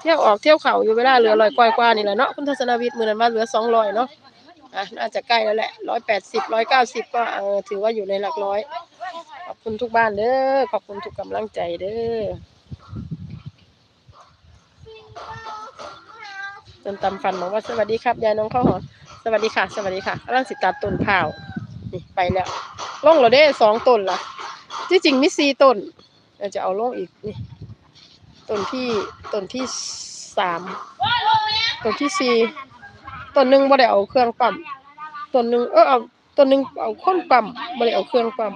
เที่ยวออกเที่ยวเขาอยู่เวลาเหลือร้อยกว่ากว่านี่แหละเนาะคุณทัศนวิทย์มือนั้นว่าเหลือสองร้อยเนาะอะน่าจะใกล้แล้วแหละร้อยแปดสิบร้อยเก้าสิบก็เออถือว่าอยู่ในหลักร้อย ขอบคุณทุกบ้านเด้อขอบคุณทุกกำลังใจเด้อจนตำฟันบอกว่าสวัสดีครับยายน้องข้าวหอมสวัสดีค่ะ สวัสดีค่ะกำลังสิตัดต้นข้าวนี่ไปแล้วล่องเราได้สองต้นละที่จริงมีสี่ต้นเราจะเอาล่องอีกนี่ ต้นที่ต้นที่สามต้นที่สี่ต้นหนึ่งบ่ได้เอาเครื่องปั๊มต้นหนึ่งเออเอาต้นหนึ่งเอาค้นปั๊มบ่ได้เอาเครื่องปั๊ม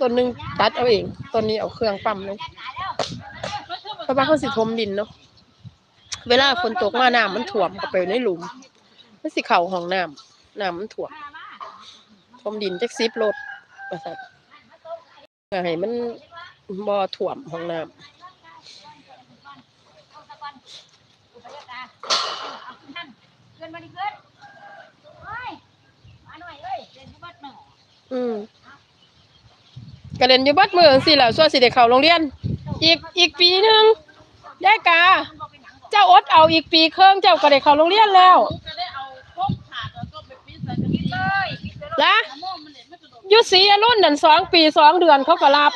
ต้นหนึ่งตัดเอาเองต้นนี้เอาเครื่องปั๊มเลยเพราะว่าเขาสิทมดินเนาะเวลาฝนตกมาน้ำมันถ่วมเข้าไปในหลุมมันสิเข่าห้องน้ำน้ำมันถ่วมทมดินจักซิบรถว่าซั่นเพื่อให้มัน บ่ถ่วมห้องน้ำเกินมาดิเกินเฮ้ยมาหน่อยเอ้ยเรียนที่บ้านหนึ่งอืมกระเด็นอยู่เบัดมือจังซี่แหล้วส่วนสิได้เข้าโรงเรียน อีกอีกปีหนึงได้กา เจ้าอดเอาอีกปีครึ่งเจ้าก็ได้เข้าโรงเรียนแล้วก็ได้เอาพวกถาดแล้วก็ไปปิ้งใส่กระกินดิ่งเลยกินเลยละมะม่วงมันเด็ดไม่กระโดดอยุสีอรุ่นนั่นสองปีสองเดือนเขาก็รับ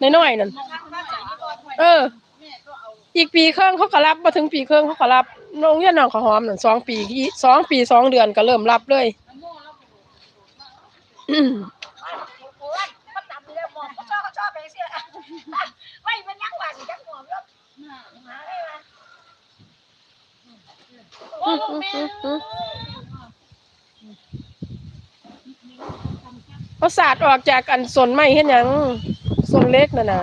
น้อยๆนั่นเออแม่ก็เอาอีกปีครึ่งเขาก็รับมาถึงปีครึ่งเขาก็รับโรงเรียนน้องข้าวหอมนั่นสองปีอีสองปีสองเดือนก็เริ่มรับเลยมะม่วงแล้วกระโดดอืมโอ้ยมันตับเลยหมอมเขาชอบเขาชอบไปเสียไม่มันยังหวานยังหอมแล้วหาได้ไหมโอ้โหแม่เขาสาดออกจากอันส่วนไม้เห็นหยัง ส่วนเล็กน่ะนะ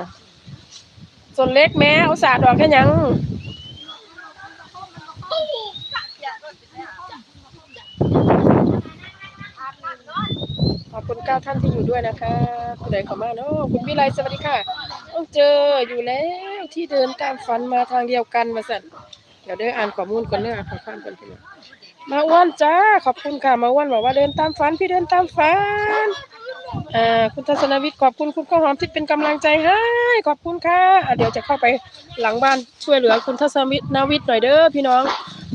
ส่วนเล็กแม้เอาสาดอกแค่ยังขอบคุณเก้าท่านที่อยู่ด้วยนะคะคุณใดเข้ามาเนาะคุณวิไลสวัสดีค่ะต้องเจออยู่แล้วที่เดินตามฝันมาทางเดียวกันมาสั่นเดี๋ยวเด้ออ่านข้อมูลก่อนเด้ออ่านข้อความก่อนพี่น้องมาอ้วนจ้าขอบคุณค่ะมาอ้วนบอกว่าเดินตามฝันพี่เดินตามฝัน อ่าคุณทัศนวิทย์ขอบคุณคุณข้าวหอมที่เป็นกำลังใจให้ขอบคุณค่ะะเดี๋ยวจะเข้าไปหลังบ้านช่วยเหลือคุณทัศนวิทย์นวิทย์หน่อยเด้อพี่น้อง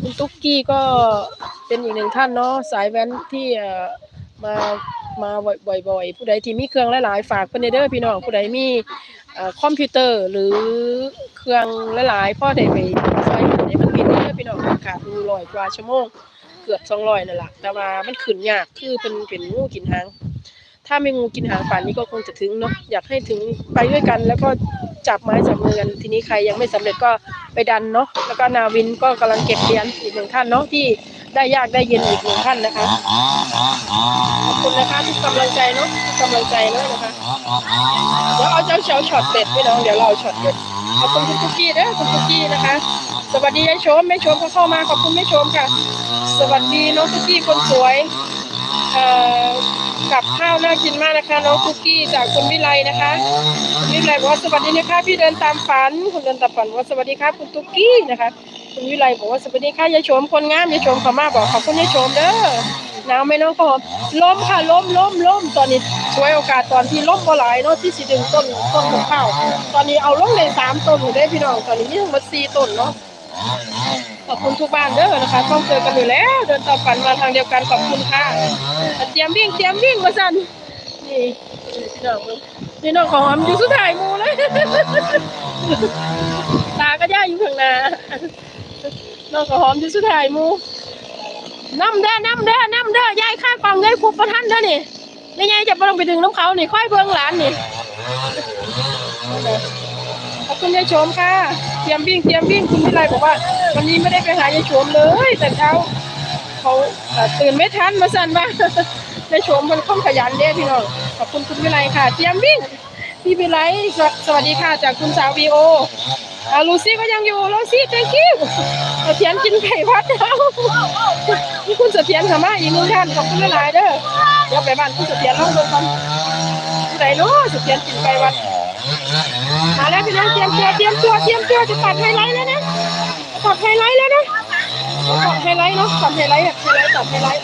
คุณตุ๊กกี้ก็เป็นอีกหนึ่งท่านเนาะสายแว้นที่มามาบ่อยๆ ผู้ใดที่มีเครื่องหลายๆฝากเพิ่นเด้อพี่น้องผู้ใดมีคอมพิวเตอร์หรือเครื่องหลายๆพ่อได้ไปซอยให้มันบินเด้อพี่น้องขาดดูรอยกว่าชั่วโมงเกือบ200นั่นแหละแต่ว่ามันขึ้นยากคือเป็นเป็นงูกินหาง ถ้าไม่งูกินหางป่านนี้ก็คงจะถึงเนาะอยากให้ถึงไปด้วยกัน แล้วก็จับไม้จับมือกันทีนี้ใครยังไม่สำเร็จก็ไปดันเนาะแล้วก็นาวินก็กำลังเก็บเหรียญอีกหนึ่งท่านเนาะที่ได้ยากได้เย็นอีกหนึ่งท่านนะคะขอบคุณนะคะทุกกำลังใจเนาะทุกกำลังใจเนาะนะคะเดี๋ยวเอาเจ้าเฉาช็อตเด็ดพี่น้องเดี๋ยวเราช็อตเด็ดขอบคุณคุณคุกกี้เด้อคุณคุกกี้นะคะ สวัสดียายชมแม่ชมก็เข้ามาขอบคุณแม่ชมค่ะ สวัสดีน้องคุกกี้คนสวยเอ่อ กับข้าวน่ากินมากนะคะน้องคุกกี้จากคุณวิไลนะคะคุณวิไลบอกว่าสวัสดีนะคะพี่เดินตามฝันคุณเดินตามฝันบอกว่าสวัสดีครับคุณตุ๊กกี้นะคะคุณวิไลบอกว่าสวัสดีค่ะยายโฉมคนงามยายโฉมขามาบอกขอบคุณยายโฉมเด้อหนาวไหมน้องข้าวหอมล้มค่ะล้มล้มล้มตอนนี้ช่วยโอกาสตอนที่ล้มบ่หลายเนาะที่สิดึงต้นต้นของข้าวตอนนี้เอาลงเลยสามต้นอยู่ได้พี่น้องตอนนี้มีทั้งหมดสี่ต้นเนาะ ขอบคุณทุกบ้านเด้อนะคะต้องเจอกันอยู่แล้ว เดินต่อฝันมาทางเดียวกันขอบคุณค่ะเตรียมวิ่งเตรียมวิ่งมาสั่นนี่พี่น้องพี่น้องของอมอยู่สุดท้ายมูเลยตาก็ย่าอยู่ข้างหน้าน้องของหอมอยู่สุดท้ายมูน้ำเด้อน้ำเด้อน้ำเด้อยายข้ากล่องยายคุบประทันเด้อนี่นี่ยายจะไปลงไปดึงน้ำเขานี่ค่อยเบิ่งหลานนี่ คุณยายโฉมค่ะ เตรียมวิ่งเตรียมวิ่งคุณวิไลบอกว่า วันนี้ไม่ได้ไปหายายโฉมเลย แต่เช้าเขาตื่นไม่ทันมาสั่นว่ายายโฉมมันค่อนขยันเด้พี่น้องขอบคุณคุณวิไลค่ะ เตรียมวิ่งพี่วิไลสวสวัสดีค่ะจากคุณสาววีโออาลูซี่ก็ยังอยู่ลูซี่ thank you เสถียรกินไก่พัดแล้วนี่คุณเสถียรค่ะมาอีกหนึ่งท่านขอบคุณหลายเด้อเดี๋ยวไปบ้านคุณเสถียรลองดูกันผู้ใดเนาะเสถียรกินไก่วัด มาแล้วพี่น้องเตรียมตัวเตรียมตัวเตรียมตัวจะตัดไฮไลท์แล้วนะตัดไฮไลท์แล้วนะตัดไฮไลท์เนาะตัดไฮไลท์อะไฮไลท์ตัดไฮไลท์